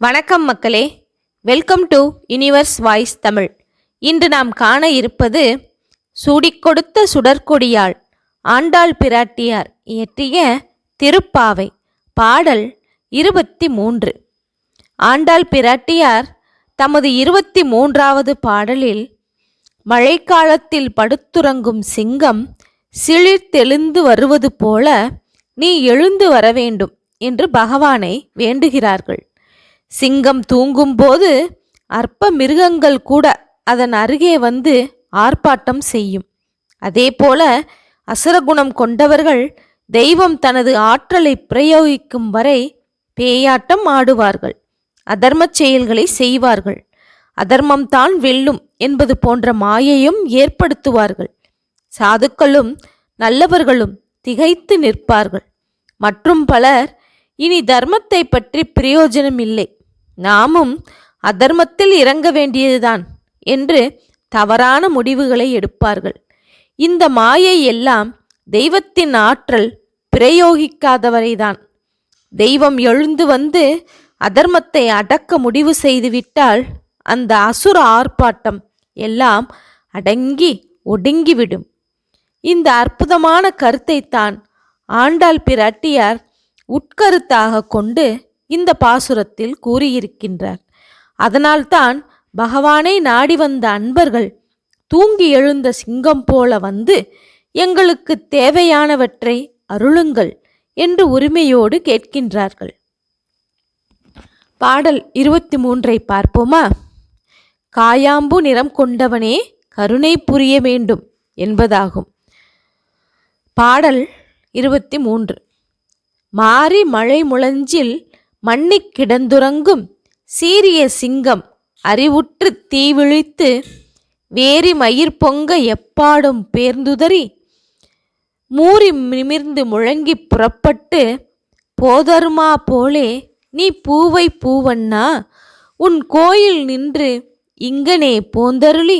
வணக்கம் மக்களே. Welcome to universe voice Tamil இன்று நாம் காண இருப்பது சூடிக்கொடுத்த சுடற்கொடியாள் ஆண்டாள் பிராட்டியார் இயற்றிய திருப்பாவை பாடல் இருபத்தி மூன்று ஆண்டாள் பிராட்டியார் தமது இருபத்தி மூன்றாவது பாடலில் மழைக்காலத்தில் படுத்துறங்கும் சிங்கம் சிலிர்த்தெழுந்து வருவது போல நீ எழுந்து வர வேண்டும் என்று பகவானை வேண்டுகிறார்கள். சிங்கம் தூங்கும்போது அற்ப மிருகங்கள் கூட அதன் அருகே வந்து ஆர்ப்பாட்டம் செய்யும். அதேபோல அசுரகுணம் கொண்டவர்கள் தெய்வம் தனது ஆற்றலை பிரயோகிக்கும் வரை பேயாட்டம் ஆடுவார்கள் அதர்மச் செயல்களை செய்வார்கள் அதர்மம் தான் வெல்லும் என்பது போன்ற மாயையும் ஏற்படுத்துவார்கள். சாதுக்களும் நல்லவர்களும் திகைத்து நிற்பார்கள். மற்றும் பலர் இனி தர்மத்தை பற்றி பிரயோஜனம் இல்லை நாமும் அதர்மத்தில் இறங்க வேண்டியதுதான் என்று தவறான முடிவுகளை எடுப்பார்கள். இந்த மாயை எல்லாம் தெய்வத்தின் ஆற்றல் பிரயோகிக்காதவரைதான். தெய்வம் எழுந்து வந்து அதர்மத்தை அடக்க முடிவு செய்துவிட்டால் அந்த அசுர ஆர்ப்பாட்டம் எல்லாம் அடங்கி ஒடுங்கிவிடும். இந்த அற்புதமான கருத்தைத்தான் ஆண்டாள் பிராட்டியார் உட்கருத்தாக கொண்டு இந்த பாசுரத்தில் கூறியிருக்கின்றார். அதனால்தான் பகவானை நாடி வந்த அன்பர்கள் தூங்கி எழுந்த சிங்கம் போல வந்து எங்களுக்கு தேவையானவற்றை அருளுங்கள் என்று உரிமையோடு கேட்கின்றார்கள். பாடல் இருபத்தி மூன்றை பார்ப்போமா? காயாம்பு நிறம் கொண்டவனே கருணை புரிய வேண்டும் என்பதாகும். பாடல் இருபத்தி மூன்று மாறி மழை முழஞ்சில் மண்ணிக் கிடந்துறங்கும் சீரிய சிங்கம் அறிவுற்று தீவிழித்து வேரி மயிர் பொங்க எப்பாடும் பேர்ந்துதறி மூறி நிமிர்ந்து முழங்கி புறப்பட்டு போதருமா போலே நீ பூவை பூவண்ணா உன் கோயில் நின்று இங்கனே போந்தருளி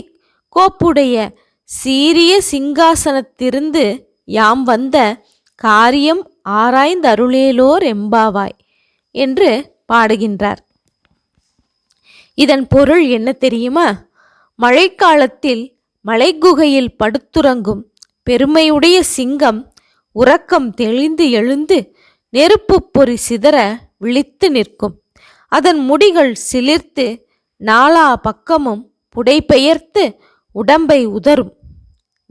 கோப்புடைய சீரிய சிங்காசனத்திருந்து யாம் வந்த காரியம் ஆராய்ந்தருளேலோர் எம்பாவாய். என்று பாடுகின்றார். இதன் பொருள் என்ன தெரியுமா? மழைக்காலத்தில் மலைக்குகையில் படுத்துறங்கும் பெருமையுடைய சிங்கம் உறக்கம் தெளிந்து எழுந்து நெருப்பு பொறி சிதற விழித்து நிற்கும். அதன் முடிகள் சிலிர்த்து நாலா பக்கமும் புடைபெயர்த்து உடம்பை உதரும்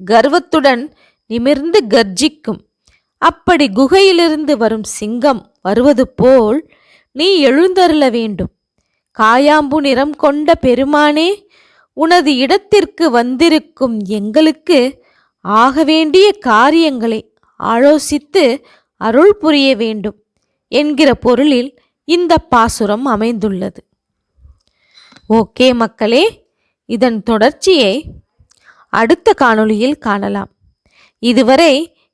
கர்வத்துடன் நிமிர்ந்து கர்ஜிக்கும். அப்படி குகையிலிருந்து வரும் சிங்கம் வருவது போல் நீ எழுந்தருள வேண்டும். காயாம்பு நிறம் கொண்ட பெருமானே உனது இடத்திற்கு வந்திருக்கும் எங்களுக்கு ஆக வேண்டிய காரியங்களை ஆலோசித்து அருள் புரிய வேண்டும் என்கிற பொருளில் இந்த பாசுரம் அமைந்துள்ளது. ஓகே மக்களே இதன் தொடர்ச்சியை அடுத்த காணொளியில் காணலாம். இதுவரை